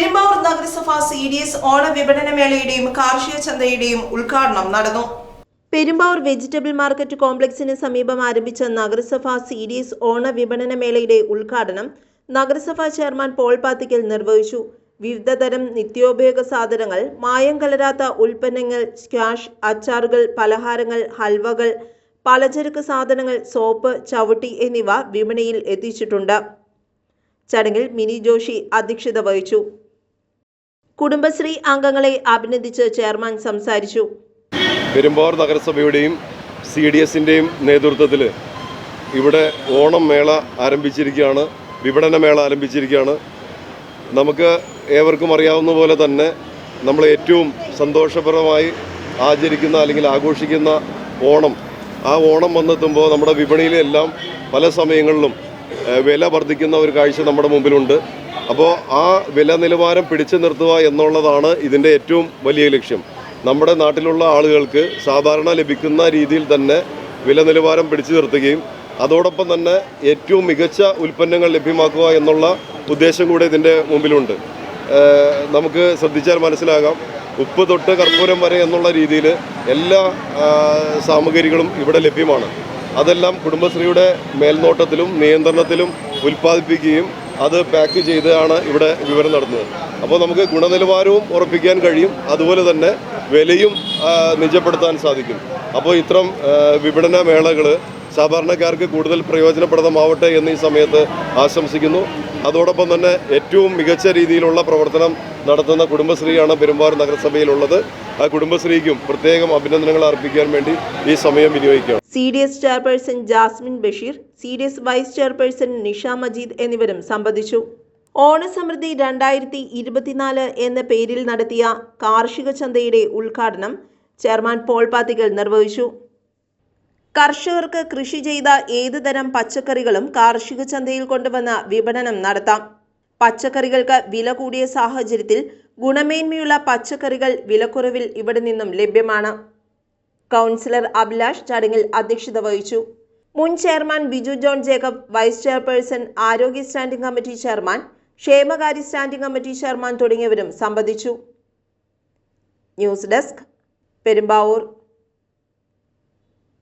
പെരുമ്പാവൂർ നഗരസഭ C D S ഓണ വിപണന മേളയുടെയും കാർഷിക ചന്തയുടെയും ഉദ്ഘാടനം നടന്നു. പെരുമ്പാവൂർ വെജിറ്റബിൾ മാർക്കറ്റ് കോംപ്ലക്സിന് സമീപം ആരംഭിച്ച നഗരസഭ സി ഡി എസ് ഓണ വിപണന മേളയുടെ ഉദ്ഘാടനം നഗരസഭാ ചെയർമാൻ പോൾ പാത്തിക്കൽ നിർവഹിച്ചു. വിവിധതരം നിത്യോപയോഗ സാധനങ്ങൾ മായം കലരാത്ത ഉൽപ്പന്നങ്ങൾ സ്ക്വാഷ് അച്ചാറുകൾ പലഹാരങ്ങൾ ഹൽവകൾ പലചരക്ക് സാധനങ്ങൾ സോപ്പ് ചവിട്ടി എന്നിവ വിപണിയിൽ എത്തിച്ചിട്ടുണ്ട്. ചടങ്ങിൽ മിനി ജോഷി അധ്യക്ഷത വഹിച്ചു. കുടുംബശ്രീ അംഗങ്ങളെ അഭിനന്ദിച്ച് ചെയർമാൻ സംസാരിച്ചു. പെരുമ്പാവൂർ നഗരസഭയുടെയും സി ഡി എസിന്റെയും നേതൃത്വത്തിൽ ഇവിടെ ഓണം മേള ആരംഭിച്ചിരിക്കുകയാണ് വിപണന മേള ആരംഭിച്ചിരിക്കുകയാണ്. നമുക്ക് ഏവർക്കും അറിയാവുന്ന പോലെ തന്നെ നമ്മൾ ഏറ്റവും സന്തോഷപരമായി ആചരിക്കുന്ന അല്ലെങ്കിൽ ആഘോഷിക്കുന്ന ഓണം. ആ ഓണം വന്നെത്തുമ്പോൾ നമ്മുടെ വിപണിയിലെല്ലാം പല സമയങ്ങളിലും വില വർദ്ധിക്കുന്ന ഒരു കാഴ്ച നമ്മുടെ മുമ്പിലുണ്ട്. അപ്പോൾ ആ വില നിലവാരം പിടിച്ചു നിർത്തുക എന്നുള്ളതാണ് ഇതിന്റെ ഏറ്റവും വലിയ ലക്ഷ്യം. നമ്മുടെ നാട്ടിലുള്ള ആളുകൾക്ക് സാധാരണ ലഭിക്കുന്ന രീതിയിൽ തന്നെ വില നിലവാരം പിടിച്ചു നിർത്തുകയും അതോടൊപ്പം തന്നെ ഏറ്റവും മികച്ച ഉൽപ്പന്നങ്ങൾ ലഭ്യമാക്കുക എന്നുള്ള ഉദ്ദേശം കൂടെ ഇതിന്റെ മുമ്പിലുണ്ട്. നമുക്ക് ശ്രദ്ധിച്ചാൽ മനസ്സിലാകാം. ഉപ്പ് തൊട്ട് കർപ്പൂരം വരെ എന്നുള്ള രീതിയിൽ എല്ലാ സാമഗ്രികളും ഇവിടെ ലഭ്യമാണ്. അതെല്ലാം കുടുംബശ്രീയുടെ മേൽനോട്ടത്തിലും നിയന്ത്രണത്തിലും ഉൽപ്പാദിപ്പിക്കുകയും അത് പാക്ക് ചെയ്താണ് ഇവിടെ വിവരം നടന്നത്. അപ്പോൾ നമുക്ക് ഗുണനിലവാരവും ഉറപ്പിക്കാൻ കഴിയും. അതുപോലെ തന്നെ വിലയും നിജപ്പെടുത്താൻ സാധിക്കും. അപ്പോൾ ഇത്തരം വിപണന മേളകൾ സാധാരണക്കാർക്ക് കൂടുതൽ പ്രയോജനപ്രദമാവട്ടെ എന്ന് ഈ സമയത്ത് ആശംസിക്കുന്നു. അതോടൊപ്പം തന്നെ ഏറ്റവും മികച്ച രീതിയിലുള്ള പ്രവർത്തനം നടത്തുന്ന കുടുംബശ്രീയാണ് പെരുമ്പാവൂർ നഗരസഭയിലുള്ളത്. ആ കുടുംബശ്രീക്കും പ്രത്യേകം അഭിനന്ദനങ്ങൾ അർപ്പിക്കാൻ വേണ്ടി ഈ സമയം വിനിയോഗിക്കുകയാണ്. C D S chairperson Jasmine Basheer C D S vice chairperson Nisha Majeed എന്നിവരും സംബന്ധിച്ചു. ഓണസമൃദ്ധി രണ്ടായിരത്തി ഇരുപത്തിനാല് എന്ന പേരിൽ നടത്തിയ കാർഷിക ചന്തയുടെ ഉദ്ഘാടനം ചെയർമാൻ പോൾ പാത്തികൾ നിർവഹിച്ചു. കർഷകർക്ക് കൃഷി ചെയ്ത ഏത് തരം പച്ചക്കറികളും കാർഷിക ചന്തയിൽ കൊണ്ടുവന്ന് വിപണനം നടത്താം. പച്ചക്കറികൾക്ക് വില കൂടിയ സാഹചര്യത്തിൽ ഗുണമേന്മയുള്ള പച്ചക്കറികൾ വിലക്കുറവിൽ ഇവിടെ നിന്നും ലഭ്യമാണ്. കൗൺസിലർ അഭിലാഷ് ചടങ്ങിൽ അധ്യക്ഷത വഹിച്ചു. മുൻ chairman Biju John Jacob vice chairperson ആരോഗ്യ സ്റ്റാൻഡിംഗ് കമ്മിറ്റി ചെയർമാൻ ക്ഷേമകാര്യ സ്റ്റാൻഡിംഗ് കമ്മിറ്റി ചെയർമാൻ തുടങ്ങിയവരും സംബന്ധിച്ചു. News desk Perumbavoor.